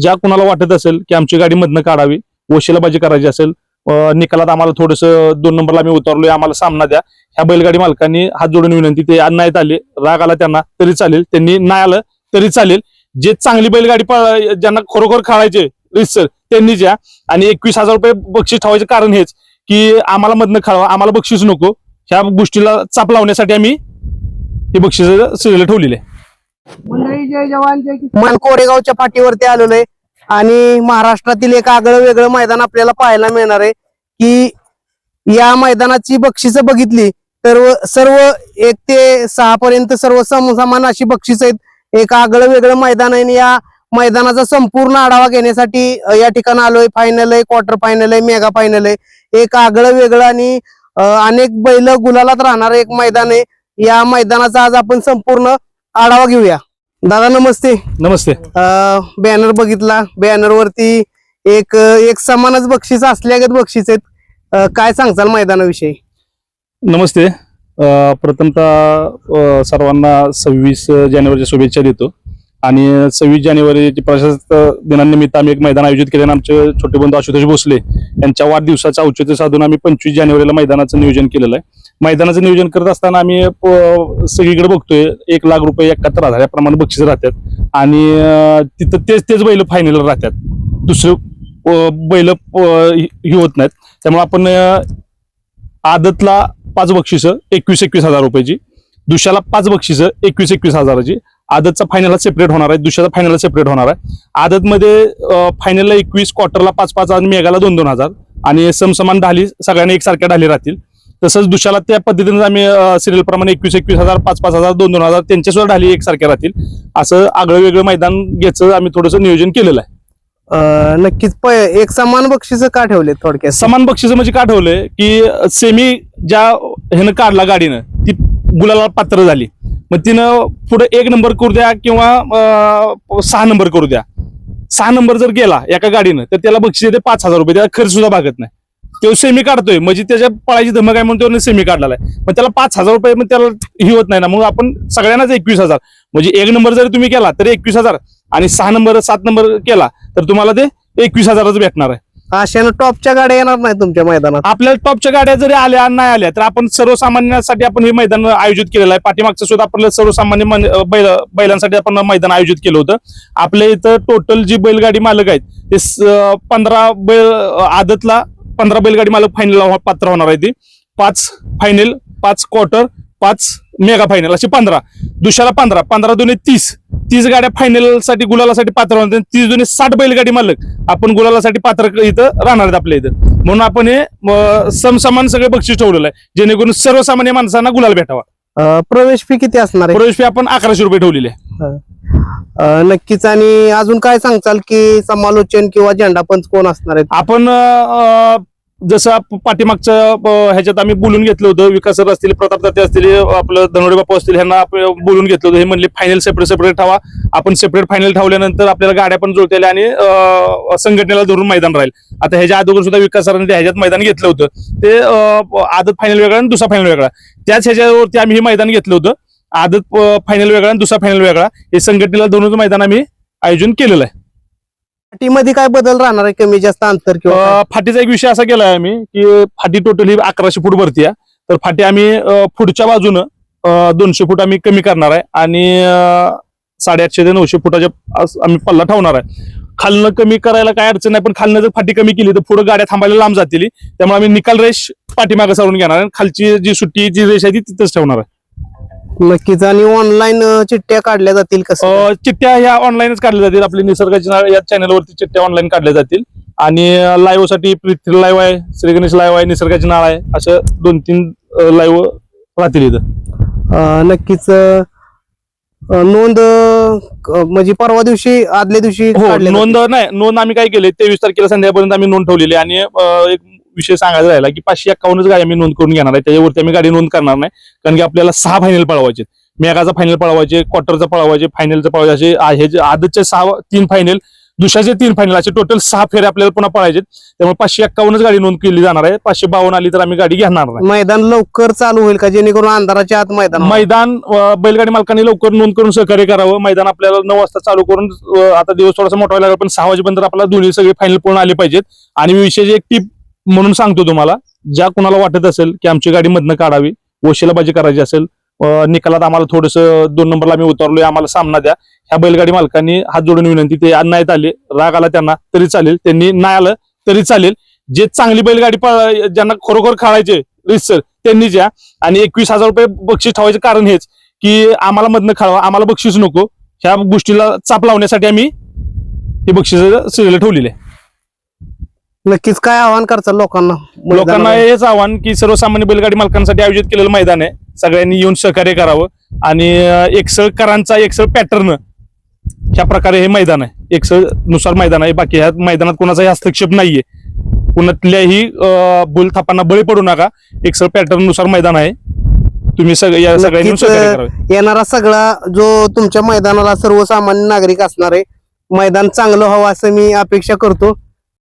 ज्या कुणाला वाटत असेल की आमची गाडी मधनं काढावी वशिलाबाजी करायची असेल निकालात आम्हाला थोडस दोन नंबरला आम्ही उतरलोय आम्हाला सामना द्या. ह्या बैलगाडी मालकांनी हात जोडून विनंती ते नाहीत आले राग आला त्यांना तरी चालेल. त्यांनी नाही आलं तरी चालेल. जे चांगली बैलगाडी ज्यांना खरोखर खेळायचे रिसर त्यांनी ज्या आणि एकवीस हजार रुपये बक्षीस ठेवायचे कारण हेच की आम्हाला मधनं खेळावं आम्हाला बक्षीस नको. ह्या गोष्टीला चाप लावण्यासाठी आम्ही हे बक्षीस सिरियल ठेवलेले आहे. मंडळी जय जवान जय किसान. मन कोरेगावच्या पाठीवरती आलेलो आहे आणि महाराष्ट्रातील एक आगळं वेगळं मैदान आपल्याला पाहायला मिळणार आहे की या मैदानाची बक्षिस बघितली तर सर्व एक ते सहा पर्यंत सर्व समसमान अशी बक्षीस आहेत. एक आगळं वेगळं मैदान आहे आणि या मैदानाचा संपूर्ण आढावा घेण्यासाठी या ठिकाणी आलोय. फायनल आहे क्वार्टर फायनल आहे मेगा फायनल आहे. एक आगळं वेगळं आणि अनेक बैल गुलालात राहणार एक मैदान आहे. या मैदानाचा आज आपण संपूर्ण आढावा घेऊया. दादा नमस्ते. नमस्ते. बॅनर बघितला. बॅनर वरती एक एक समानच बक्षीस असल्यागत बक्षीस आहेत. काय सांगचाल मैदानाविषयी? नमस्ते. प्रथमतः सर्वांना सव्वीस जानेवारीच्या शुभेच्छा देतो. आणि सव्वीस जानेवारी प्रशासक दिनानिमित्त आम्ही एक मैदान आयोजित केले आणि आमचे छोटे बंधू आशुतोष भोसले यांच्या वाढदिवसाचं औचित्य साधून आम्ही पंचवीस जानेवारीला मैदानाचं नियोजन केलेलं आहे. मैदानाचं नियोजन करत असताना आम्ही प- सगळीकडे बघतोय एक लाख रुपये एकाहत्तर हजार याप्रमाणे बक्षीस राहतात. आणि तिथं तेच तेच बैल फायनल राहतात. दुसरे बैल ही होत नाहीत. त्यामुळे आपण आदतला पाच बक्षिसं एकवीस एकवीस हजार रुपयाची. दुसऱ्याला पाच बक्षिसं एकवीस एकवीस हजाराची. आदतचा फायनलला सेपरेट होणार आहे दुसऱ्याचा फायनलला सेपरेट होणार आहे. आदतमध्ये फायनलला एकवीस क्वार्टरला पाच पाच आणि मेगाला दोन दोन हजार. आणि समसमान ढाली सगळ्यांना एकसारख्या ढाली राहतील. तसंच दुसऱ्याला त्या पद्धतीने आम्ही सिरियल प्रमाणे एकवीस एकवीस हजार पाच पाच हजार दोन दोन हजार त्यांच्या सुद्धा ढाली एकसारख्या राहतील. असं आगळं वेगळं मैदान घ्यायचं आम्ही थोडंसं नियोजन केलेलं आहे. नक्कीच. एक समान बक्षीस का ठेवले थोडक्यात? समान बक्षीस म्हणजे का ठेवलंय की सेमी ज्या ह्यानं काढला गाडीनं ती गुलाला पात्र झाली. मग तिनं पुढे एक नंबर करू द्या किंवा सहा नंबर करू द्या. सहा नंबर जर गेला एका गाडीनं तर त्याला बक्षीस येते पाच हजार रुपये. त्याला खर्च सुद्धा भागत नाही. तो सेमी काढतोय. म्हणजे त्याच्या पळायची धमक आहे म्हणून त्याने सेमी काढलेला आहे. मग त्याला पाच हजार रुपये मग त्याला ही होत नाही ना. मग आपण सगळ्यांनाच एकवीस हजार. म्हणजे एक नंबर जरी तुम्ही केला तर एकवीस हजार. आणि सहा नंबर सात नंबर केला तर तुम्हाला ते एकवीस हजारच भेटणार आहे. अशानं टॉपच्या गाड्या येणार नाही तुमच्या मैदानात. आपल्याला टॉपच्या गाड्या जरी आल्या नाही आल्या तर आपण सर्वसामान्यांसाठी आपण हे मैदान आयोजित केलेलं आहे. पाठीमागचं सुद्धा आपल्याला सर्वसामान्य बैल बैलांसाठी आपण मैदान आयोजित केलं होतं. आपल्या इथं टोटल जी बैलगाडी मालक आहेत ते पंधरा बैल आदतला पंधरा बैलगाडी मालक फायनल पात्र होणार आहे ती. पाच फायनल पाच क्वार्टर पाच मेगा फायनल असे पंधरा. दुसऱ्याला पंधरा पंधरा दोन्ही तीस. तीस गाड्या फायनलसाठी गुलालासाठी पात्र होणार तीस दोन्ही साठ बैलगाडी मालक आपण गुलालासाठी पात्र इथं राहणार आहेत आपल्या इथं. म्हणून आपण हे समसमान सगळे बक्षीस ठेवलेलं आहे. जेणेकरून सर्वसामान्य माणसांना गुलाल भेटावा. प्रवेश फी किती असणार आहे? प्रवेश फी आपण अकराशे रुपये ठेवलेली आहे. नक्कीच. आणि अजून काय सांगचाल की समालोचन किंवा झेंडापंच कोण असणार आहेत? आपण जसं पाठीमागचं पाठीमागच्या ह्याच्यात आम्ही बोलून घेतलं होतं विकास सर असतील प्रताप ताते असतील आपलं धनोडे बापू असतील ह्यांना आपण बोलून घेतलं होतं. हे म्हणले फायनल सेपरेट सेपरेट ठेवा. आपण सेपरेट फायनल ठेवल्यानंतर आपल्याला गाड्या पण जुळतील आणि संघटनेला धरून मैदान राहील. आता ह्याच्या अगोदर सुद्धा विकास सरांनी ह्याच्यात मैदान घेतलं होतं. ते आदत फायनल वेगळा आणि दुसरा फायनल वेगळा. त्याच ह्याच्यावरती आम्ही हे मैदान घेतलं होतं. आदत फायनल वेगळा आणि दुसरा फायनल वेगळा. हे संघटनेला धरून मैदान आम्ही आयोजन केलेलं आहे. मध्ये काय बदल राहणार आहे कमी जास्त अंतर किंवा काय? अं, फाटीचा एक विषय असा केलाय आम्ही की फाटी टोटली अकराशे फूट भरती आहे. तर फाटी आम्ही अं, पुढच्या बाजूनं अं, दोनशे फूट आम्ही कमी करणार आहे आणि अं, साडेआठशे ते नऊशे फुटाच्या आस- आम्ही पल्ला ठेवणार आहे. खालनं कमी करायला काय अडचण नाही पण खालनं जर फाटी कमी केली तर पुढे गाड्या थांबायला लांब जातील. त्यामुळे आम्ही निकाल रेष पाठीमागे सारून घेणार आहे आणि खालची जी सुट्टी जी रेष आहे ती तिथंच ठेवणार आहे. नक्कीच. आणि ऑनलाईन चिठ्ठ्या काढल्या जातील कसं चिठ्ठ्या ह्या ऑनलाईनच काढल्या जातील. आपली निसर्गाची नाळ या चॅनलवरती चिठ्ठ्या ऑनलाईन काढल्या जातील. आणि लाईव्हसाठी पृथ्वी लाईव्ह आहे श्री गणेश लाईव्ह आहे निसर्गाची नाळ आहे. अशा दोन तीन लाईव्ह राहतील इथं. नक्कीच नोंद म्हणजे परवा दिवशी आदल्या दिवशी हो नोंद नाही नोंद आम्ही काय केले? तेवीस तारखेला संध्याकाळपर्यंत आम्ही नोंद ठेवलेली आणि एक विषय सांगायचा राहिला की पाचशे एक्कावन्नच गाडी आम्ही नोंद करून घेणार आहे. त्याच्यावरती आम्ही गाडी नोंद करणार नाही. कारण की आपल्याला सहा फायनल पळवायचे मेगाचा फायनल पळवायचे क्वार्टरचा पळवायचे फायनलचा पळवायचे. हे जे आदतचे सहा तीन फायनल दुसऱ्याचे तीन फायनल असे टोटल सहा फेरे आपल्याला पुन्हा पळायचे त्यामुळे पाचशे एक्कावन्नच गाडी नोंद केली जाणार आहे. पाचशे बावन्न आली तर आम्ही गाडी घेणार नाही. मैदान लवकर चालू होईल का? जेणेकरून अंधाराच्या आत मैदान? मैदान बैलगाडी मालकांनी लवकर नोंद करून सहकार्य करावं. मैदान आपल्याला नऊ वाजता चालू करून आता दिवस थोडासा मोठा लागला, पण सहा वाजेपर्यंत आपल्याला दोन्ही सगळे फायनल पूर्ण आले पाहिजेत. आणि विशेष एक टीप म्हणून सांगतो तुम्हाला ज्या कुणाला वाटत असेल की आमची गाडी मधनं काढावी वशिला बाजी करायची असेल निकालात आम्हाला थोडस दोन नंबरला आम्ही उतरलोय आम्हाला सामना द्या. ह्या बैलगाडी मालकांनी हात जोडून विनंती ते नाहीत आले राग आला त्यांना तरी चालेल. त्यांनी नाही आलं तरी चालेल. जे चांगली बैलगाडी ज्यांना खरोखर खेळायचे रिसर त्यांनी ज्या आणि एकवीस हजार रुपये बक्षीस ठेवायचे कारण हेच की आम्हाला मधनं खेळावं आम्हाला बक्षीस नको. ह्या गोष्टीला चाप लावण्यासाठी आम्ही हे बक्षीस सिरियल ठेवलेले आहे. नक्कीच काय आव्हान करचाल लोकांना लोकांना? हेच आव्हान की सर्वसामान्य बैलगाडी मालकांसाठी आयोजित केलेलं मैदान आहे. सगळ्यांनी येऊन सहकार्य करावं. आणि एकसळकरांचा एकसळ पॅटर्न ह्या प्रकारे हे मैदान आहे. एकसळनुसार मैदान आहे. बाकी ह्या मैदानात कोणाचाही हस्तक्षेप नाहीये. कुणातल्याही अं, भूलथापांना बळी पडू नका. एकसळ पॅटर्ननुसार मैदान आहे. तुम्ही सगळे या सगळ्यांनी येणारा सगळा जो तुमच्या मैदानाला सर्वसामान्य नागरिक असणार आहे मैदान चांगलं व्हावं असं मी अपेक्षा करतो.